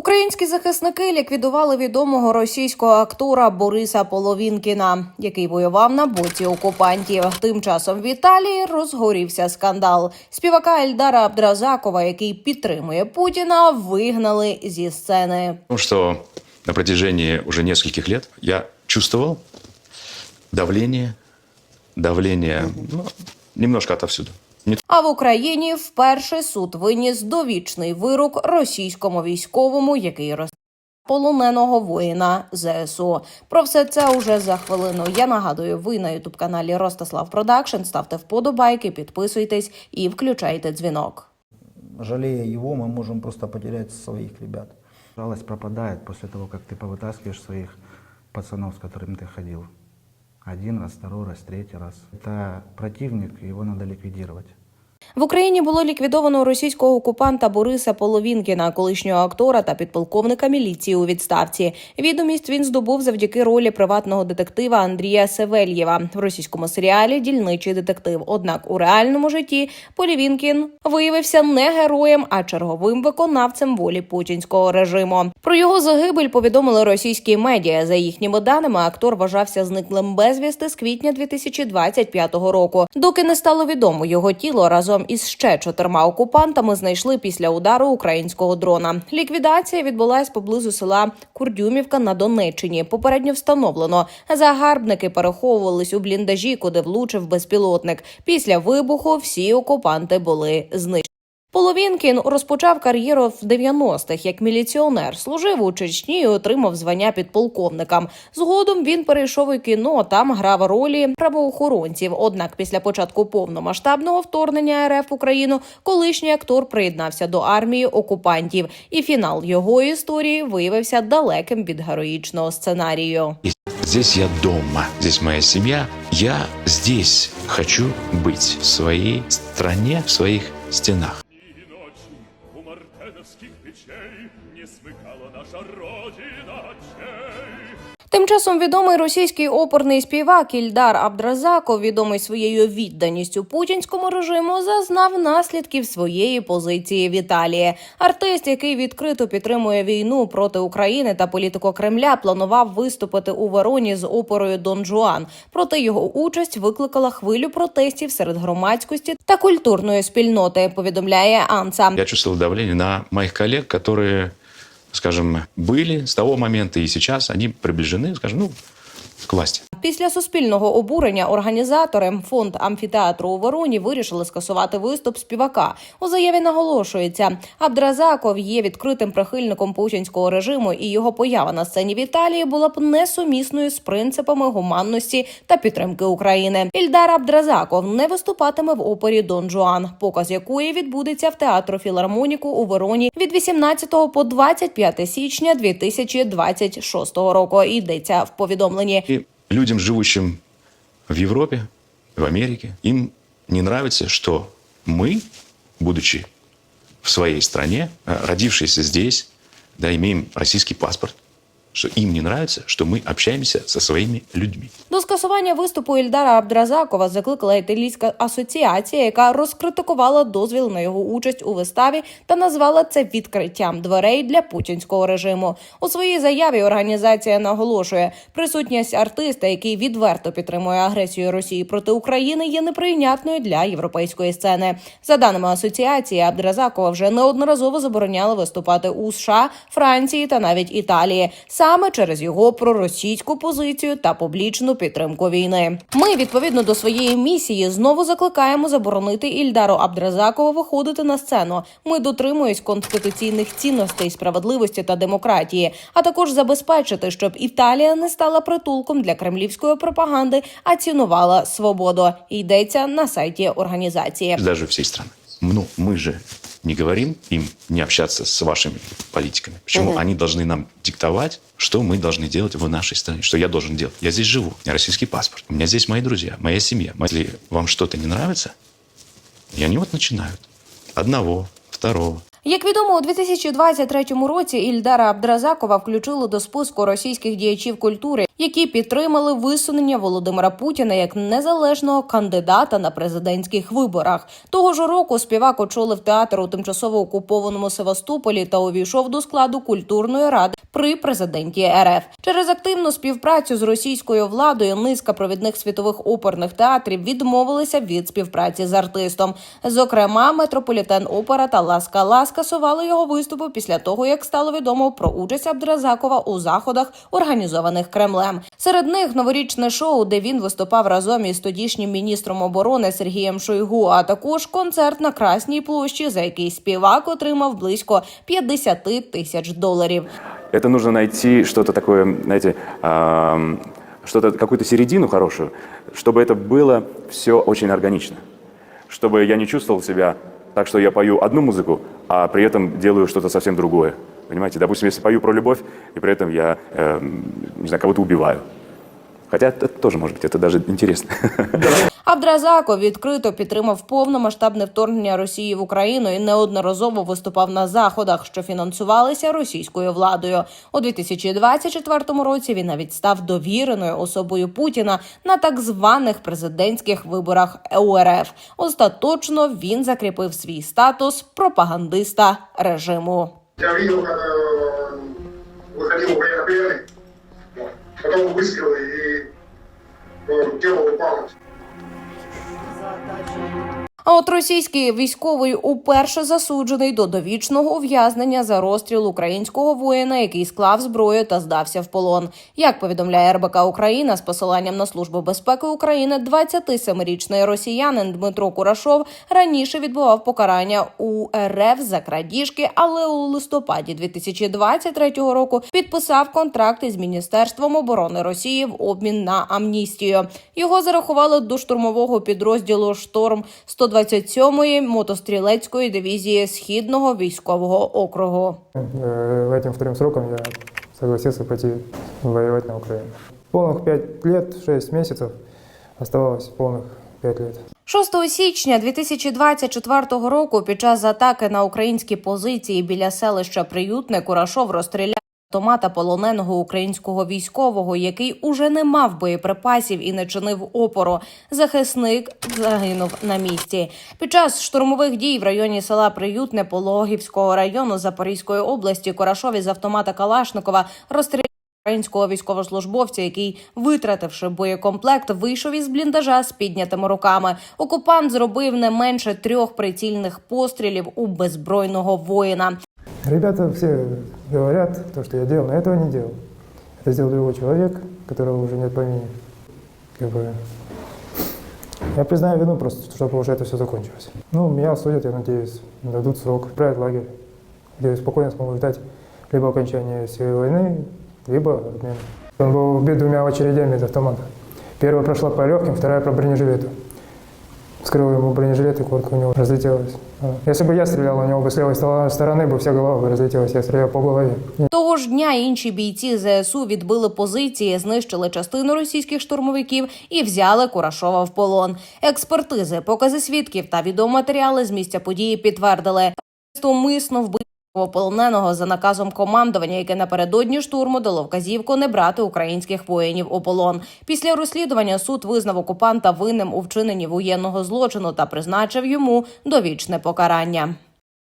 Українські захисники ліквідували відомого російського актора Бориса Половінкіна, який воював на боці окупантів. Тим часом в Італії розгорівся скандал. Співака Ельдара Абдразакова, який підтримує Путіна, вигнали зі сцени. Потому что на протяжении уже нескольких лет я чувствовал давление, давление ну, немножко отовсюду. Не А в Україні вперше суд виніс довічний вирок російському військовому, який роз полоненого воїна ЗСУ. Про все це уже за хвилину. Я нагадую, ви на ютуб каналі Ростислав Продакшн. Ставте вподобайки, підписуйтесь і включайте дзвінок. Жалея его, мы можем просто потерять своих ребят. Жалость пропадает после того, как ты повытаскиваешь своих пацанов, с которыми ты ходил. Один раз, второй раз, третий раз. Это противник, его надо ликвидировать. В Україні було ліквідовано російського окупанта Бориса Половінкіна, колишнього актора та підполковника міліції у відставці. Відомість він здобув завдяки ролі приватного детектива Андрія Севельєва в російському серіалі Дільничий детектив. Однак у реальному житті Полівінкін виявився не героєм, а черговим виконавцем волі путінського режиму. Про його загибель повідомили російські медіа. За їхніми даними, актор вважався зниклим безвісти з квітня 2025 року. Доки не стало відомо, його тіло разом із ще чотирма окупантами знайшли після удару українського дрона. Ліквідація відбулась поблизу села Курдюмівка на Донеччині. Попередньо встановлено. Загарбники переховувались у бліндажі, куди влучив безпілотник. Після вибуху всі окупанти були знищені. Половінкін розпочав кар'єру в 90-х як міліціонер, служив у Чечні і отримав звання підполковника. Згодом він перейшов у кіно, там грав ролі правоохоронців. Однак, після початку повномасштабного вторгнення РФ в Україну, колишній актор приєднався до армії окупантів, і фінал його історії виявився далеким від героїчного сценарію. Здесь я дома, здесь моя семья. Я здесь хочу быть в своей стране, в своих стенах. Тим часом відомий російський оперний співак Ільдар Абдразаков, відомий своєю відданістю путінському режиму, зазнав наслідків своєї позиції в Італії. Артист, який відкрито підтримує війну проти України та політико Кремля, планував виступити у Вероні з оперою Дон Жуан. Проте його участь викликала хвилю протестів серед громадськості та культурної спільноти. Повідомляє Анса. Я чувствовал давление на моих коллег, которые, скажем, были с того момента и сейчас, они приближены, скажем, ну, к власти. Після суспільного обурення організатори фонд амфітеатру у Вороні вирішили скасувати виступ співака. У заяві наголошується, Абдразаков є відкритим прихильником путінського режиму, і його поява на сцені в Італії була б несумісною з принципами гуманності та підтримки України. Ільдар Абдразаков не виступатиме в опері Дон Жуан, показ якої відбудеться в театру філармоніку у Вероні від 18 по 25 січня 2026 року. Йдеться в повідомленні. Людям, живущим в Европе, в Америке, им не нравится, что мы, будучи в своей стране, э, родившиеся здесь, да, имеем российский паспорт, что им не нравится, что мы общаемся со своими людьми. До скасування виступу Ільдара Абдразакова закликала італійська асоціація, яка розкритикувала дозвіл на його участь у виставі та назвала це відкриттям дверей для путінського режиму. У своїй заяві організація наголошує, присутність артиста, який відверто підтримує агресію Росії проти України, є неприйнятною для європейської сцени. За даними асоціації, Абдразакова вже неодноразово забороняли виступати у США, Франції та навіть Італії саме через його проросійську позицію та публічну підтримку війни. Ми відповідно до своєї місії знову закликаємо заборонити Ільдару Абдразакову виходити на сцену. Ми дотримуємось конституційних цінностей, справедливості та демократії, а також забезпечити, щоб Італія не стала притулком для кремлівської пропаганди, а цінувала свободу. Йдеться на сайті організації. Даже всей страны. Ну, мы же не говорим им не общаться с вашими политиками. Почему они должны нам диктовать, что мы должны делать в нашей стране, что я должен делать? Я здесь живу, у меня российский паспорт, у меня здесь мои друзья, моя семья. Если вам что-то не нравится, и они вот начинают. Одного, второго, Як відомо, у 2023 році Ільдара Абдразакова включили до списку російських діячів культури, які підтримали висунення Володимира Путіна як незалежного кандидата на президентських виборах. Того ж року співак очолив театр у тимчасово окупованому Севастополі та увійшов до складу культурної ради при президенті РФ. Через активну співпрацю з російською владою низка провідних світових оперних театрів відмовилися від співпраці з артистом. Зокрема, метрополітен опера та Ласка Ла скасували його виступи після того, як стало відомо про участь Абдразакова у заходах, організованих Кремлем Серед них новорічне шоу, де він виступав разом із тодішнім міністром оборони Сергієм Шойгу, а також концерт на Красній площі, за який співак отримав близько 50 тисяч доларів. Это нужно найти что-то такое, знаете, ам, что-то, какую-то середину хорошую, чтобы это было все очень органично. Чтобы я не чувствовал себя так, что я пою одну музыку, а при этом делаю что-то совсем другое. Понимаете, допустим, если пою про любовь, и при этом я, эм, не знаю, кого-то убиваю. Хотя это тоже, может быть, это даже интересно. Абдразаков відкрито підтримав повномасштабне вторгнення Росії в Україну і неодноразово виступав на заходах, що фінансувалися російською владою. У 2024 році він навіть став довіреною особою Путіна на так званих президентських виборах УРФ. Остаточно він закріпив свій статус пропагандиста режиму. Я видел, как э, выходил военнопленный, вот, потом выстрелы и э, тело упало. А от російський військовий уперше засуджений до довічного ув'язнення за розстріл українського воїна, який склав зброю та здався в полон. Як повідомляє РБК Україна з посиланням на службу безпеки України, 27-річний росіянин Дмитро Курашов раніше відбував покарання у РФ за крадіжки, але у листопаді 2023 року підписав контракт із міністерством оборони Росії в обмін на амністію. Його зарахували до штурмового підрозділу Шторм 127-ї мотострілецької дивізії Східного військового округу. Э, Этим вторым сроком я согласился пойти воевать на Украину. Полных 5 лет, 6 месяцев, оставалось полных 5 лет. 6 січня 2024 року під час атаки на українські позиції біля селища Приютне Курашов розстріляв автомата полоненого українського військового, який уже не мав боєприпасів і не чинив опору. Захисник загинув на місці. Під час штурмових дій в районі села Приютне Пологівського району Запорізької області Курашов із автомата Калашникова розстріляв українського військовослужбовця, який, витративши боєкомплект, вийшов із бліндажа з піднятими руками. Окупант зробив не менше трьох прицільних пострілів у беззбройного воїна. Ребята все говорят, то, что я делал, но этого не делал. Это сделал другой человек, которого уже нет помини. Как бы... Я признаю вину просто, чтобы уже это все закончилось. Ну, меня осудят, я надеюсь, дадут срок, отправят в лагерь, где я спокойно смогу ждать либо окончания всей войны, либо обмена. Он был убит двумя очередями из автомата. Первая прошла по легким, вторая по бронежилету. Вскрыл ему бронежилет, и куртка у него разлетелась. А, Если бы я стрелял, у него бы с левой стороны стороны бы вся голова бы разлетелась, я стрелял по голове. Того ж дня інші бійці ЗСУ відбили позиції, знищили частину російських штурмовиків і взяли Курашова в полон. Експертизи, покази свідків та відеоматеріали з місця події підтвердили. Умисно вбив полоненого за наказом командування, яке напередодні штурму дало вказівку не брати українських воїнів у полон. Після розслідування суд визнав окупанта винним у вчиненні воєнного злочину та призначив йому довічне покарання.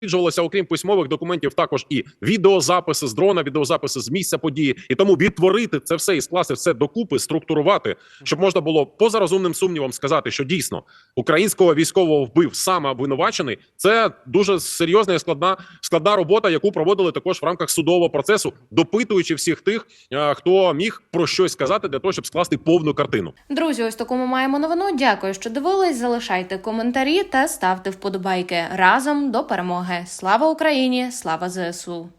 Досліджувалося, окрім письмових документів, також і відеозаписи з дрона, відеозаписи з місця події. І тому відтворити це все і скласти все докупи, структурувати, щоб можна було поза розумним сумнівом сказати, що дійсно українського військового вбив саме обвинувачений. Це дуже серйозна і складна складна робота, яку проводили також в рамках судового процесу, допитуючи всіх тих, е, хто міг про щось сказати для того, щоб скласти повну картину. Друзі, ось таку ми маємо новину. Дякую, що дивились. Залишайте коментарі та ставте вподобайки разом до перемоги. Слава Україні! Слава ЗСУ!